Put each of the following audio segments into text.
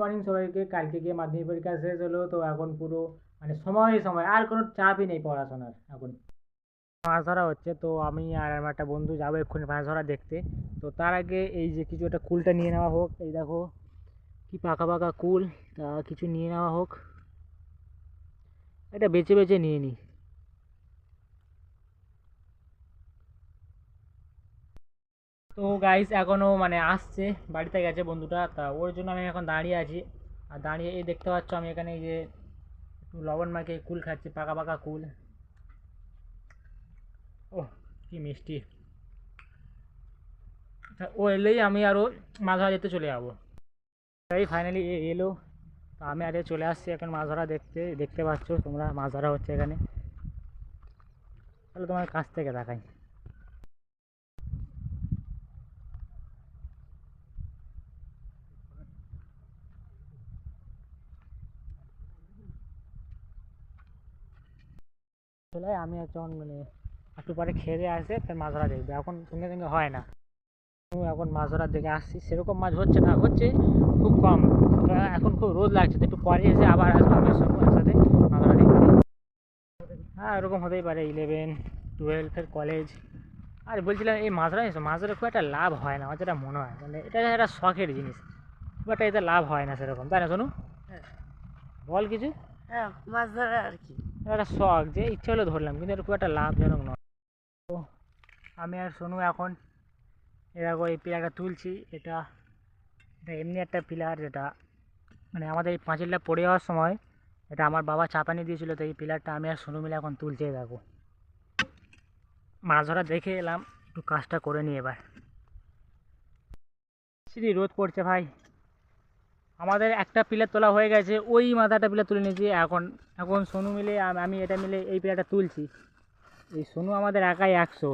Morning সবাইকে, কালকে গিয়ে মাধ্যমিক পরীক্ষা শেষ হলো, তো এখন পুরো মানে সময় সময়, আর কোনো চাপই নেই পড়াশোনার এখন। মাছ ধরা হচ্ছে, তো আমি আর আমার একটা বন্ধু যাব এক্ষুনি মাছ ধরা দেখতে। তো তার আগে এই যে কিছু একটা কুলটা নিয়ে নেওয়া হোক, এই দেখো, কি পাকা পাকা কুল, তা কিছু নিয়ে নেওয়া হোক। এটা বেছে বেছে নিয়ে নিই তো গাইস এখনও মানে আসছে, বাড়িতে গেছে বন্ধুটা, তা ওর জন্য আমি এখন দাঁড়িয়ে আছি। আর দাঁড়িয়ে এই দেখতে পাচ্ছ আমি এখানে যে লবণ মাকে কুল খাচ্ছি, পাকা পাকা কুল। ও কি মিষ্টি। ও এলেই আমি আরও মাছ ধরা যেতে চলে যাব। তাই ফাইনালি এলো। তো আমি আরে চলে আসছি এখন মাছ ধরা দেখতে দেখতে পাচ্ছ তোমরা মাছ ধরা হচ্ছে এখানে। তাহলে তোমার কাছ থেকে দেখাই। চলে আমি এখন মানে একটু পরে খেয়ে দিয়ে আসে ফের মাছ ধরা দেখবে। এখন সঙ্গে সঙ্গে হয় না। এখন মাছ ধরার দিকে আসছি। সেরকম মাছ হচ্ছে না হচ্ছে খুব কম। এখন খুব রোদ লাগছে তো একটু পরে এসে আবার আসব আমি সঙ্গে একসাথে মাছ ধরা দেখতে। হ্যাঁ এরকম হতেই পারে ইলেভেন টুয়েলভের কলেজ আর বলছিলাম এই মাছ ধরা মাছ ধরে খুব একটা লাভ হয় না আমার যেটা মনে হয়। মানে এটা একটা শখের জিনিস খুব একটা এতে লাভ হয় না সেরকম তাই না শোনো হ্যাঁ। বল কিছু? হ্যাঁ মাছ ধরা আর কি। একটা শখ যে ইচ্ছে হলে ধরলাম, কিন্তু খুব একটা লাভজনক নয়। তো আমি আর সোনু এখন এরকম এই পিলারটা তুলছি, এটা এটা এমনি একটা পিলার যেটা মানে আমাদের এই পাঁচিলটা পড়ে যাওয়ার সময় এটা আমার বাবা চাপানি দিয়েছিল, তো এই পিলারটা আমি আর সোনু মিলে এখন তুলছে দেখো। মাছ ধরা দেখে এলাম, একটু কাজটা করে নিই এবার। সিঁড়ি রোদ পড়ছে ভাই। আমাদের একটা পিলার তোলা হয়ে গেছে, ওই মাথাটা পিলার তুলে নিয়েছি। এখন এখন সোনু মিলে আমি এটা মিলে এই পিলারটা তুলছি। এই সোনু আমাদের একাই একশো।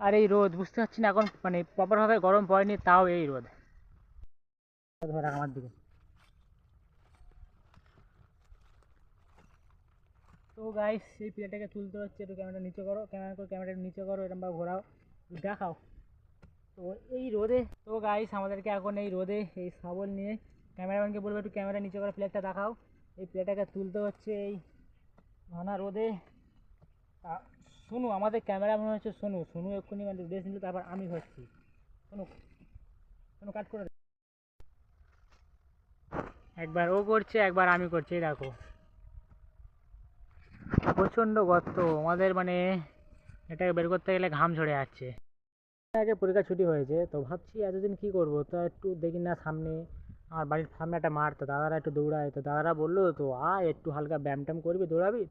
আর এই রোদ, বুঝতে পারছি না এখন মানে প্রপারভাবে গরম পড়েনি, তাও এই রোদ। আমার দিকে। তো গাইস এই পিলারটাকে তুলতে হচ্ছে, একটু ক্যামেরাটা নিচে করো। ক্যামেরা করে ক্যামেরাটা নিচে করো এরকমভাবে ঘোরাও। দেখাও। তো এই রোদে, তো গাইস আমাদেরকে এখন এই রোদে এই শাবল নিয়ে ক্যামেরাম্যানকে বলব একটু ক্যামেরা নিচে করে প্লেটটা দেখাও। এই প্লেটটাকে তুলতে হচ্ছে এই ঘনা রোদে। শুনু আমাদের ক্যামেরা মনে হচ্ছে শোনু শোনু এক্ষুনি মানে ড্রেস নিল, তারপর আমি হচ্ছি। শোনু শোনু কাট করে। একবার ও করছে, একবার আমি করছি দেখো। প্রচণ্ড গর্ত, আমাদের মানে এটাকে বের করতে গেলে ঘাম ঝরে যাচ্ছে। আগে পরীক্ষা ছুটি হয়েছে, তো ভাবছি এতদিন কী করব? তো একটু দেখি না সামনে আমার বাড়ির সামনে একটা মাঠ, তো দাদারা একটু দৌড়ায়, তো দাদারা বলল, তো আয়, একটু হালকা ব্যায়াম ট্যাম করবি, দৌড়াবি?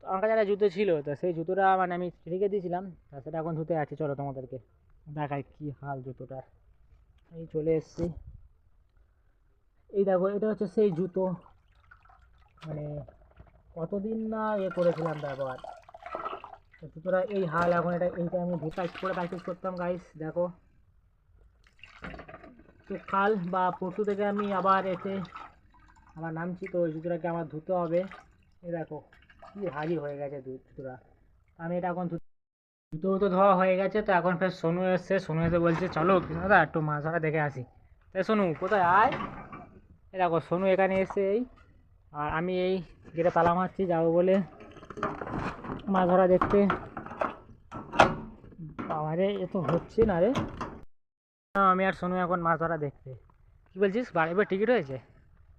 তো আমার কাছে জুতো ছিল, তো সেই জুতোটা মানে আমি রেখে দিয়েছিলাম, তা সেটা এখন ধুতে যাচ্ছি চলো তোমাদেরকে দেখাই কী হাল জুতোটার। এই চলে এসেছি। এই দেখো, এটা হচ্ছে সেই জুতো। মানে কতদিন না এ করেছিলাম ব্যবহার? জুতোটা এই হাল এখন এটা এইটা আমি ধুতে করে প্র্যাকটিস করতাম গাইস দেখো। তো কাল বা পরশু থেকে আমি আবার এসে আমার নামছি, তো ওই জুতোটাকে আমার ধুতে হবে। এই দেখো, কি হাজি হয়ে গেছে জুতোটা আমি এটা এখন জুতো তো ধোয়া হয়ে গেছে, তো এখন ফের সোনু এসছে। সোনু এসে বলছে, চলো দাদা, একটু মাছ ধরা দেখে আসি। তাই সোনু, কোথায় আয়? এ দেখো, সোনু এখানে এসে এই, আর আমি এই গেটে তালা মারছি, যাব বলে মাছ ধরা দেখতে। বাবারে এ তো হচ্ছে না রে। আমি আর সোনু এখন মাছ ধরা দেখতে। কি বলছিস বাড়িবার টিকিট হয়েছে?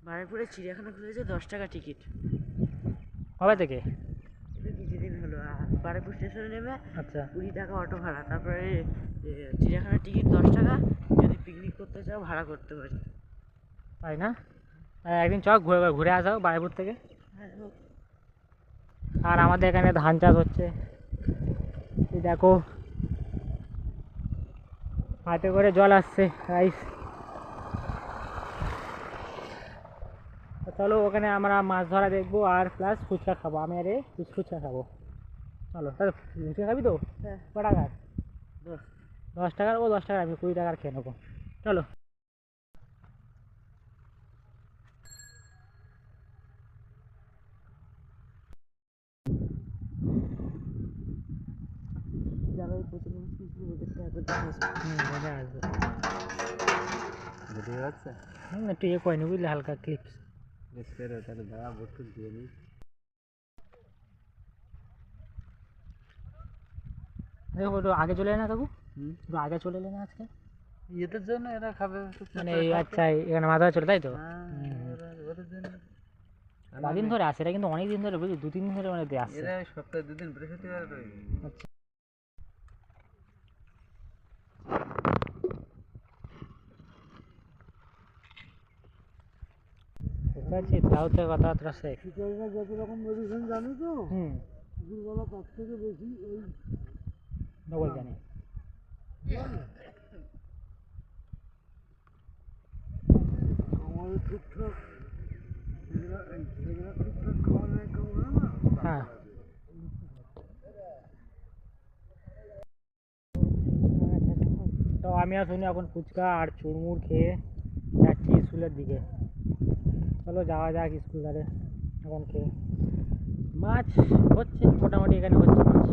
বারুইপুরে চিড়িয়াখানা খুলেছে দশ টাকা টিকিট কবে থেকে? কিছুদিন হলো বারুইপুর স্টেশনে নেমে আচ্ছা। কুড়ি টাকা অটো ভাড়া। তারপরে চিড়িয়াখানার টিকিট দশ টাকা। যদি পিকনিক করতে চাও ভাড়া করতে পারি। তাই না? একদিন চক ঘুরে ঘুরে আসাও বাড়িপুর থেকে। হ্যাঁ। আর আমাদের এখানে ধান চাষ হচ্ছে। এই দেখো হাতে করে জল আসছে রাইস চলো ওখানে আমরা মাছ ধরা দেখব আর প্লাস ফুচকা খাব। আমি আরে ফুচকা খাব। চলো তাহলে ফুচকা খাবি তো? হ্যাঁ। ক টাকার? দশ। দশ টাকার ও দশ টাকার আমি কুড়ি টাকার খেয়ে নেব। চলো। প্রচুর মজা আসবে হুম, একটু ইয়ে বুঝলি হালকা ক্লিপস বেশ তাহলে দাঁড়া বটু দিয়ে নিই দেখো একটু আগে চলে না কাকু একটু আগে চলে এলে না আজকে ইয়েদের জন্য এরা খাবে মানে আচ্ছা এখানে মাথা চলে তাই তো হ্যাঁ, কদিন ধরে আসে এরা কিন্তু অনেক দিন ধরে বুঝলি দু তিন দিন ধরে মানে আসছে এরা সপ্তাহে দুদিন বৃহস্পতিবার আচ্ছা পারছি তাও তো কথাবার্তা শেখ শিকারিরা যত রকম মেডিসিন জানে তো হুম। দুপুরবেলা তার থেকে বেশি ওই ডবল জানি। আমাদের ঠিকঠাক সেগুলো খাওয়া না? হ্যাঁ। তো আমি আর শুনি এখন ফুচকা আর চুরমুর খেয়ে যাচ্ছি স্কুলের দিকে। চলো যাওয়া যাক স্কুল ধারে। এখন খেয়ে মাছ হচ্ছে মোটামুটি এখানে হচ্ছে মাছ।